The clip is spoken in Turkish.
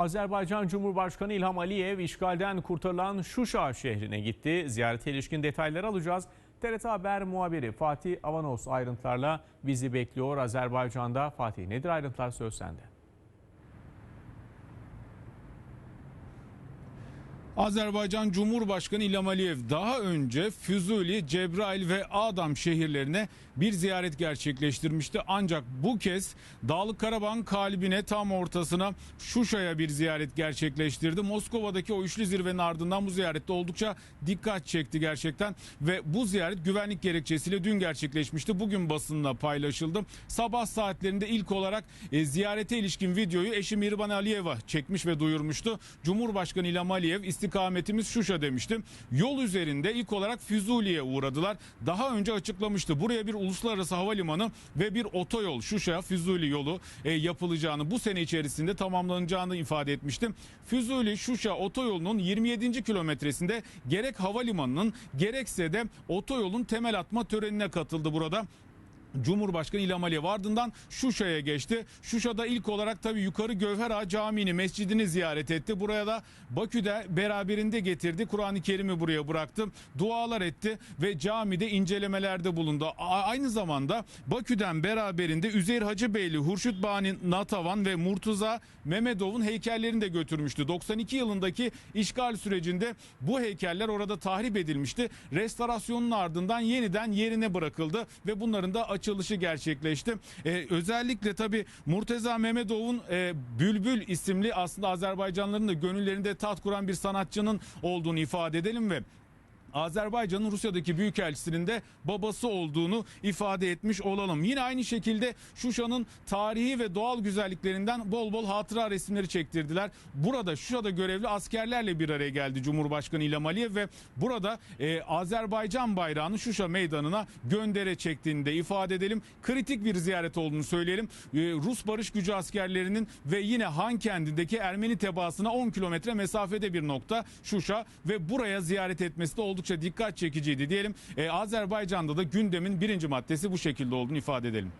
Azerbaycan Cumhurbaşkanı İlham Aliyev işgalden kurtarılan Şuşa şehrine gitti. Ziyarete ilişkin detayları alacağız. TRT Haber muhabiri Fatih Avanos ayrıntılarla bizi bekliyor Azerbaycan'da. Fatih nedir ayrıntılar söz sende. Azerbaycan Cumhurbaşkanı İlham Aliyev daha önce Füzuli, Cebrail ve Adam şehirlerine bir ziyaret gerçekleştirmişti. Ancak bu kez Dağlık Karabağ'ın kalbine tam ortasına Şuşa'ya bir ziyaret gerçekleştirdi. Moskova'daki o üçlü zirvenin ardından bu ziyarette oldukça dikkat çekti gerçekten ve bu ziyaret güvenlik gerekçesiyle dün gerçekleşmişti. Bugün basında paylaşıldı. Sabah saatlerinde ilk olarak e, ziyarete ilişkin videoyu eşi Mirvan Aliyeva çekmiş ve duyurmuştu. Cumhurbaşkanı İlham Aliyev istikametimiz Şuşa demişti. Yol üzerinde ilk olarak Füzuli'ye uğradılar. Daha önce açıklamıştı. Buraya bir uluslararası havalimanı ve bir otoyol Şuşa Füzuli yolu e, yapılacağını bu sene içerisinde tamamlanacağını ifade etmiştim. Füzuli Şuşa otoyolunun 27. kilometresinde gerek havalimanının gerekse de otoyolun temel atma törenine katıldı burada. Cumhurbaşkanı İlham Aliyev ardından Şuşa'ya geçti. Şuşa'da ilk olarak tabii Yukarı Gövher Ağa Camii'ni, mescidini ziyaret etti. Buraya da Bakü'de beraberinde getirdi. Kur'an-ı Kerim'i buraya bıraktı. Dualar etti ve camide incelemelerde bulundu. Aynı zamanda Bakü'den beraberinde Üzeyir Hacıbeyli, Hurşit Bani Natavan ve Murtuza Mehmedov'un heykellerini de götürmüştü. 92 yılındaki işgal sürecinde bu heykeller orada tahrip edilmişti. Restorasyonun ardından yeniden yerine bırakıldı ve bunların da açılışı gerçekleşti. Ee, özellikle tabi Murteza Mehmedov'un e, Bülbül isimli aslında Azerbaycanlıların da gönüllerinde tat kuran bir sanatçının olduğunu ifade edelim ve Azerbaycan'ın Rusya'daki büyükelçisinin de babası olduğunu ifade etmiş olalım. Yine aynı şekilde Şuşa'nın tarihi ve doğal güzelliklerinden bol bol hatıra resimleri çektirdiler. Burada Şuşa'da görevli askerlerle bir araya geldi Cumhurbaşkanı İlham Aliyev ve burada e, Azerbaycan bayrağını Şuşa meydanına göndere çektiğini de ifade edelim. Kritik bir ziyaret olduğunu söyleyelim. E, Rus barış gücü askerlerinin ve yine Han kendindeki Ermeni tebaasına 10 kilometre mesafede bir nokta Şuşa ve buraya ziyaret etmesi de oldukça dikkat çekiciydi diyelim. E, Azerbaycan'da da gündemin birinci maddesi bu şekilde olduğunu ifade edelim.